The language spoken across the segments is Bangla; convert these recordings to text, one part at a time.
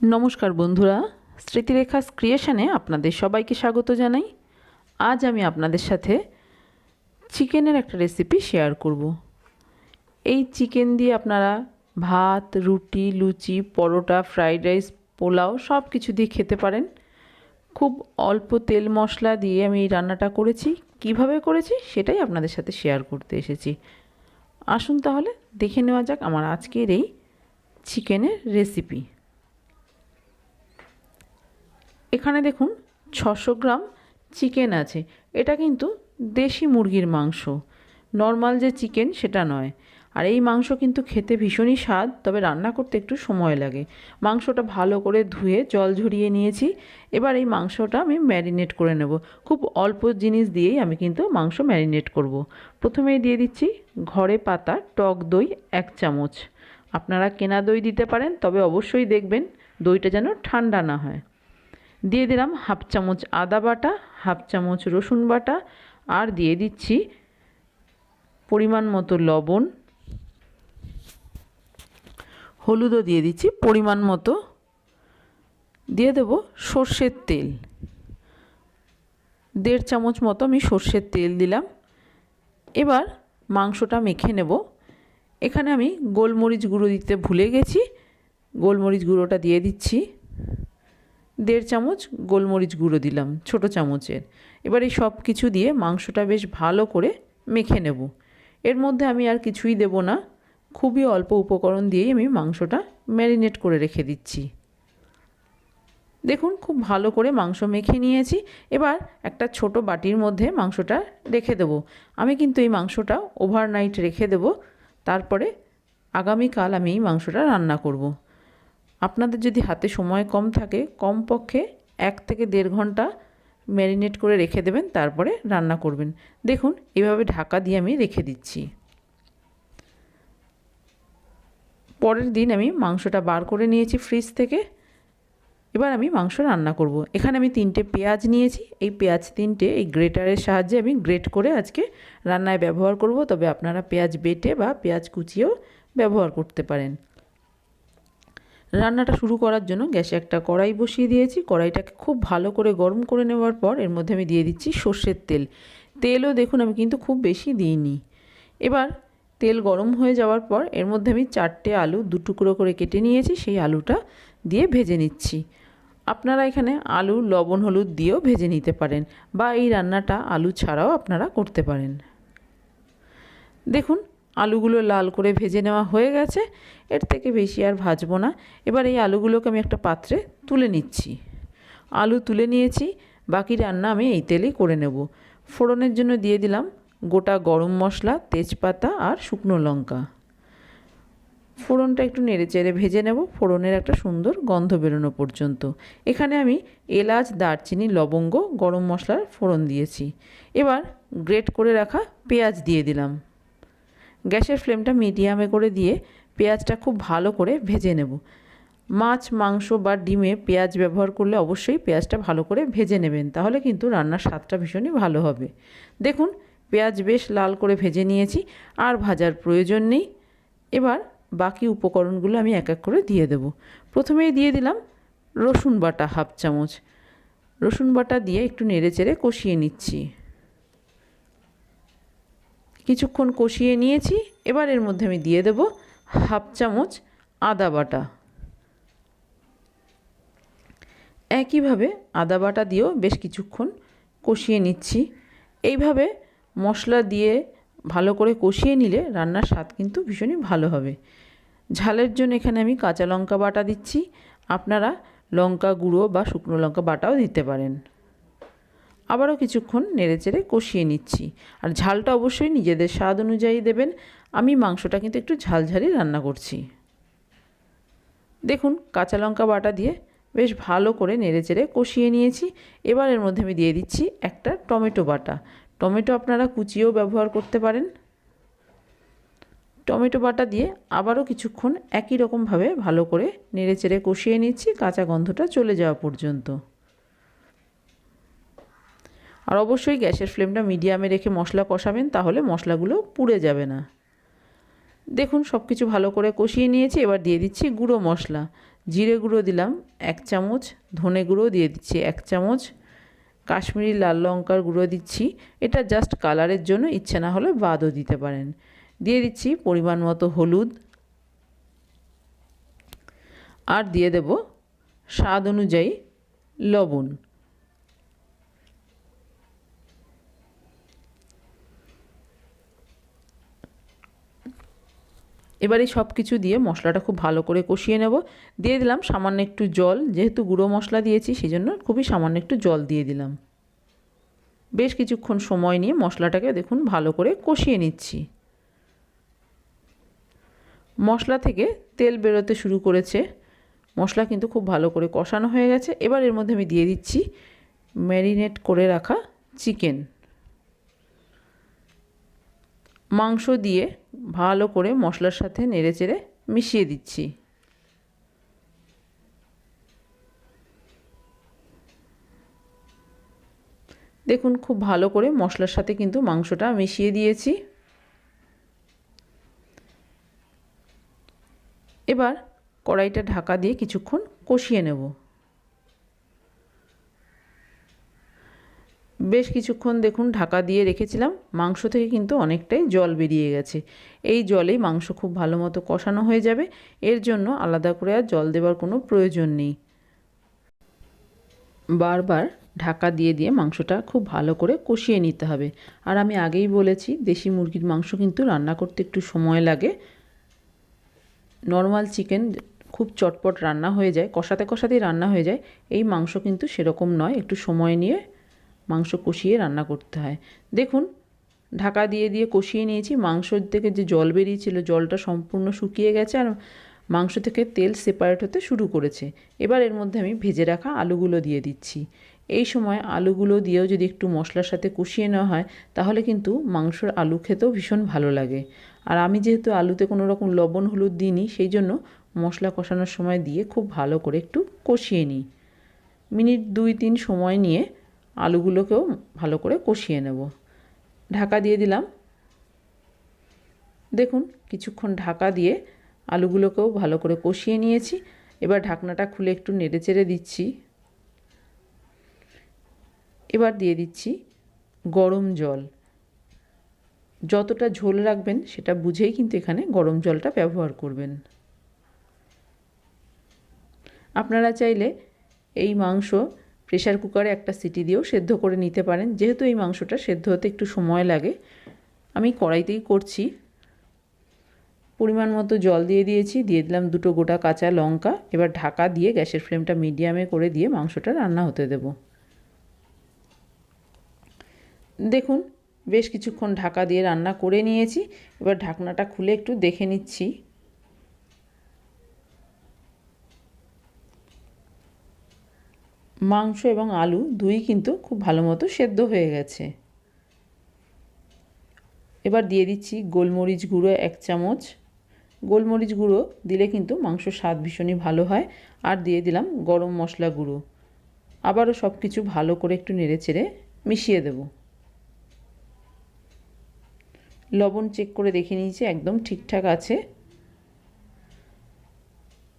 নমস্কার বন্ধুরা স্মৃতিরেখা ক্রিয়েশনে আপনাদের সবাইকে স্বাগত জানাই। আজ আমি আপনাদের সাথে চিকেনের একটা রেসিপি শেয়ার করব। এই চিকেন দিয়ে আপনারা ভাত, রুটি, লুচি, পরোটা ফ্রাইড রাইস পোলাও সব কিছু দিয়ে খেতে পারেন। খুব অল্প তেল মশলা দিয়ে আমি এই রান্নাটা করেছি। কীভাবে করেছি সেটাই আপনাদের সাথে শেয়ার করতে এসেছি। আসুন তাহলে দেখে নেওয়া যাক আমার আজকের এই চিকেনের রেসিপি এখানে দেখুন ছশো গ্রাম চিকেন আছে। এটা কিন্তু দেশি মুরগির মাংস। নর্মাল যে চিকেন সেটা নয়। আর এই মাংস কিন্তু খেতে ভীষণই স্বাদ, তবে রান্না করতে একটু সময় লাগে। মাংসটা ভালো করে ধুয়ে জল ঝরিয়ে নিয়েছি। এবার এই মাংসটা আমি ম্যারিনেট করে নেব। খুব অল্প জিনিস দিয়েই আমি কিন্তু মাংস ম্যারিনেট করব। প্রথমেই দিয়ে দিচ্ছি ঘরে পাতা, টক দই, এক চামচ। আপনারা কেনা দই দিতে পারেন, তবে অবশ্যই দেখবেন দইটা যেন ঠান্ডা না হয়। দিয়ে দিলাম হাফ চামচ আদা বাটা, হাফ চামচ রসুন বাটা, আর দিয়ে দিচ্ছি পরিমাণ মতো লবণ। হলুদও দিয়ে দিচ্ছি পরিমাণ মতো। দিয়ে দেব সর্ষের তেল। দেড় চামচ মতো আমি সর্ষের তেল দিলাম। এবার মাংসটা মেখে নেব। এখানে আমি গোলমরিচ গুঁড়ো দিতে ভুলে গেছি। গোলমরিচ গুঁড়োটা দিয়ে দিচ্ছি। দেড় চামচ গোলমরিচ গুঁড়ো দিলাম, ছোট চামচের। এবার এই সব কিছু দিয়ে মাংসটা বেশ ভালো করে মেখে নেব। এর মধ্যে আমি আর কিছুই দেব না। খুবই অল্প উপকরণ দিয়েই আমি মাংসটা ম্যারিনেট করে রেখে দিচ্ছি। দেখুন, খুব ভালো করে মাংস মেখে নিয়েছি। এবার একটা ছোট বাটির মধ্যে মাংসটা রেখে দেব। আমি কিন্তু এই মাংসটা ওভারনাইট রেখে দেব। তারপরে আগামীকাল আমি এই মাংসটা রান্না করব। আপনাদের যদি হাতে সময় কম থাকে, কমপক্ষে এক থেকে দেড় ঘণ্টা ম্যারিনেট করে রেখে দেবেন, তারপরে রান্না করবেন। দেখুন, এভাবে ঢাকা দিয়ে আমি রেখে দিচ্ছি। পরের দিন আমি মাংসটা বার করে নিয়েছি ফ্রিজ থেকে। এবার আমি মাংস রান্না করব। এখানে আমি তিনটে পেঁয়াজ নিয়েছি। এই পেঁয়াজ তিনটে এই গ্রেটারের সাহায্যে আমি গ্রেট করে আজকে রান্নায় ব্যবহার করব। তবে আপনারা পেঁয়াজ বেটে বা পেঁয়াজ কুচিয়েও ব্যবহার করতে পারেন। রান্নাটা শুরু করার জন্য গ্যাসে একটা কড়াই বসিয়ে দিয়েছি। কড়াইটাকে খুব ভালো করে গরম করে নেওয়ার পর এর মধ্যে আমি দিয়ে দিচ্ছি সর্ষের তেল। তেলও দেখুন আমি কিন্তু খুব বেশি দিইনি। এবার তেল গরম হয়ে যাওয়ার পর এর মধ্যে আমি চারটে আলু দু টুকরো করে কেটে নিয়েছি, সেই আলুটা দিয়ে ভেজে নিচ্ছি। আপনারা এখানে আলু, লবণ, হলুদ দিয়েও ভেজে নিতে পারেন বা এই রান্নাটা আলু ছাড়াও আপনারা করতে পারেন। দেখুন আলুগুলো লাল করে ভেজে নেওয়া হয়ে গেছে। এর থেকে বেশি আর ভাজবো না। এবার এই আলুগুলোকে আমি একটা পাত্রে তুলে নিচ্ছি। আলু তুলে নিয়েছি। বাকি রান্না আমি এই তেলেই করে নেব। ফোড়নের জন্য দিয়ে দিলাম গোটা গরম মশলা, তেজপাতা আর শুকনো লঙ্কা। ফোড়নটা একটু নেড়ে চেড়ে ভেজে নেব। ফোড়নের একটা সুন্দর গন্ধ বেরোনো পর্যন্ত। এখানে আমি এলাচ, দারচিনি, লবঙ্গ, গরম মশলার ফোড়ন দিয়েছি। এবার গ্রেট করে রাখা পেঁয়াজ দিয়ে দিলাম। গ্যাসের ফ্লেমটা মিডিয়ামে করে দিয়ে পেঁয়াজটা খুব ভালো করে ভেজে নেব। মাছ, মাংস বা ডিমে পেঁয়াজ ব্যবহার করলে অবশ্যই পেঁয়াজটা ভালো করে ভেজে নেবেন, তাহলে কিন্তু রান্নার স্বাদটা ভীষণই ভালো হবে। দেখুন, পেঁয়াজ বেশ লাল করে ভেজে নিয়েছি, আর ভাজার প্রয়োজন নেই। এবার বাকি উপকরণগুলো আমি এক এক করে দিয়ে দেব। প্রথমেই দিয়ে দিলাম রসুন বাটা হাফ চামচ। রসুন বাটা দিয়ে একটু নেড়ে চেড়ে কষিয়ে নিচ্ছি। কিছুক্ষণ কষিয়ে নিয়েছি, এবার এর মধ্যে আমি দিয়ে দেব হাফ চামচ আদা বাটা। একইভাবে আদা বাটা দিয়েও বেশ কিছুক্ষণ কষিয়ে নিচ্ছি। এইভাবে মশলা দিয়ে ভালো করে কষিয়ে নিলে রান্নার স্বাদ কিন্তু ভীষণই ভালো হবে। ঝালের জন্য এখানে আমি কাঁচা লঙ্কা বাটা দিচ্ছি। আপনারা লঙ্কা গুঁড়ো বা শুকনো লঙ্কা বাটাও দিতে পারেন। আবারও কিছুক্ষণ নেড়েচেড়ে কষিয়ে নিচ্ছি। আর ঝালটা অবশ্যই নিজেদের স্বাদ অনুযায়ী দেবেন। আমি মাংসটা কিন্তু একটু ঝালঝালি রান্না করছি। দেখুন, কাঁচা লঙ্কা বাটা দিয়ে বেশ ভালো করে নেড়েচেড়ে কষিয়ে নিয়েছি। এবার এর মধ্যে আমি দিয়ে দিচ্ছি একটা টমেটো বাটা। টমেটো আপনারা কুচিয়েও ব্যবহার করতে পারেন। টমেটো বাটা দিয়ে আবারও কিছুক্ষণ একই রকমভাবে ভালো করে নেড়েচেড়ে কষিয়ে নিচ্ছি। কাঁচা গন্ধটা চলে যাওয়া পর্যন্ত। আর অবশ্যই গ্যাসের ফ্লেমটা মিডিয়ামে রেখে মশলা কষাবেন, তাহলে মশলাগুলো পুড়ে যাবে না। দেখুন সব কিছু ভালো করে কষিয়ে নিয়েছি, এবার দিয়ে দিচ্ছি গুঁড়ো মশলা। জিরে গুঁড়ো দিলাম, এক চামচ। ধনে গুঁড়ো দিয়ে দিচ্ছি এক চামচ। কাশ্মীরি লাল লঙ্কার গুঁড়ো দিচ্ছি। এটা জাস্ট কালারের জন্য, ইচ্ছে না হলে বাদও দিতে পারেন। দিয়ে দিচ্ছি পরিমাণ মতো হলুদ। আর দিয়ে দেব স্বাদ অনুযায়ী লবণ। এবার এই সব কিছু দিয়ে মশলাটা খুব ভালো করে কষিয়ে নেব। দিয়ে দিলাম সামান্য একটু জল, যেহেতু গুঁড়ো মশলা দিয়েছি সেই জন্য খুবই সামান্য একটু জল দিয়ে দিলাম। বেশ কিছুক্ষণ সময় নিয়ে মশলাটাকে দেখুন ভালো করে কষিয়ে নিচ্ছি। মশলা থেকে তেল বেরোতে শুরু করেছে। মশলা কিন্তু খুব ভালো করে কষানো হয়ে গেছে। এবার এর মধ্যে আমি দিয়ে দিচ্ছি ম্যারিনেট করে রাখা চিকেন। মাংস দিয়ে ভালো করে মশলার সাথে নেড়ে চেড়ে মিশিয়ে দিচ্ছি। দেখুন, খুব ভালো করে মশলার সাথে কিন্তু মাংসটা মিশিয়ে দিয়েছি। এবার কড়াইটা ঢাকা দিয়ে কিছুক্ষণ কষিয়ে নেব। বেশ কিছুক্ষণ দেখুন ঢাকা দিয়ে রেখেছিলাম, মাংস থেকে কিন্তু অনেকটাই জল বেরিয়ে গেছে। এই জলেই মাংস খুব ভালো মতো কষানো হয়ে যাবে, এর জন্য আলাদা করে আর জল দেওয়ার কোনো প্রয়োজন নেই। বারবার ঢাকা দিয়ে দিয়ে মাংসটা খুব ভালো করে কষিয়ে নিতে হবে। আর আমি আগেই বলেছি, দেশি মুরগির মাংস কিন্তু রান্না করতে একটু সময় লাগে। নর্মাল চিকেন খুব চটপট রান্না হয়ে যায়, কষাতে কষাতেই রান্না হয়ে যায়। এই মাংস কিন্তু সেরকম নয়, একটু সময় নিয়ে মাংস কষিয়ে রান্না করতে হয়। দেখুন, ঢাকা দিয়ে দিয়ে কষিয়ে নিয়েছি। মাংস থেকে যে জল বেরিয়েছিল, জলটা সম্পূর্ণ শুকিয়ে গেছে আর মাংস থেকে তেল সেপারেট হতে শুরু করেছে। এবার এর মধ্যে আমি ভেজে রাখা আলুগুলো দিয়ে দিচ্ছি। এই সময় আলুগুলো দিয়েও যদি একটু মশলার সাথে কষিয়ে নেওয়া হয়, তাহলে কিন্তু মাংসর আলু খেতেও ভীষণ ভালো লাগে। আর আমি যেহেতু আলুতে কোনো রকম লবণ, হলুদ দিইনি, সেই জন্য মশলা কষানোর সময় দিয়ে খুব ভালো করে একটু কষিয়ে নিই। মিনিট দুই তিন সময় নিয়ে আলুগুলোকেও ভালো করে কষিয়ে নেব। ঢাকা দিয়ে দিলাম। দেখুন, কিছুক্ষণ ঢাকা দিয়ে আলুগুলোকেও ভালো করে কষিয়ে নিয়েছি। এবার ঢাকনাটা খুলে একটু নেড়ে চেড়ে দিচ্ছি। এবার দিয়ে দিচ্ছি গরম জল। যতটা ঝোল রাখবেন সেটা বুঝেই কিন্তু এখানে গরম জলটা ব্যবহার করবেন। আপনারা চাইলে এই মাংস প্রেশার কুকারে একটা সিটি দিয়েও সেদ্ধ করে নিতে পারেন। যেহেতু এই মাংসটা সেদ্ধ হতে একটু সময় লাগে, আমি কড়াইতেই করছি। পরিমাণ মতো জল দিয়ে দিয়েছি, দিয়ে দিলাম দুটো গোটা কাঁচা লঙ্কা। এবার ঢাকা দিয়ে গ্যাসের ফ্লেমটা মিডিয়ামে করে দিয়ে মাংসটা রান্না হতে দেব। দেখুন, বেশ কিছুক্ষণ ঢাকা দিয়ে রান্না করে নিয়েছি। এবার ঢাকনাটা খুলে একটু দেখে নিচ্ছি। মাংস এবং আলু দুই কিন্তু খুব ভালো মতো সেদ্ধ হয়ে গেছে। এবার দিয়ে দিচ্ছি গোলমরিচ গুঁড়ো এক চামচ। গোলমরিচ গুঁড়ো দিলে কিন্তু মাংস স্বাদ ভীষণই ভালো হয়। আর দিয়ে দিলাম গরম মশলা গুঁড়ো। আবারও সব কিছু ভালো করে একটু নেড়ে চেড়ে মিশিয়ে দেব। লবণ চেক করে দেখে নিয়েছি, একদম ঠিকঠাক আছে।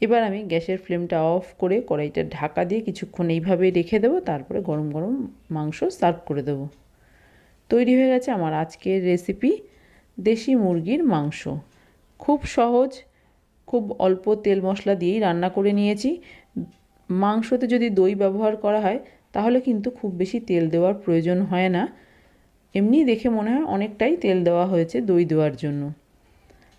এবার আমি গ্যাসের ফ্লেমটা অফ করে কড়াইটা ঢাকা দিয়ে কিছুক্ষণ এইভাবেই রেখে দেবো, তারপরে গরম গরম মাংস সার্ভ করে দেবো। তৈরি হয়ে গেছে আমার আজকের রেসিপি, দেশি মুরগির মাংস। খুব সহজ, খুব অল্প তেল মশলা দিয়েই রান্না করে নিয়েছি। মাংসতে যদি দই ব্যবহার করা হয়, তাহলে কিন্তু খুব বেশি তেল দেওয়ার প্রয়োজন হয় না। এমনি দেখে মনে হয় অনেকটাই তেল দেওয়া হয়েছে দই দেওয়ার জন্য।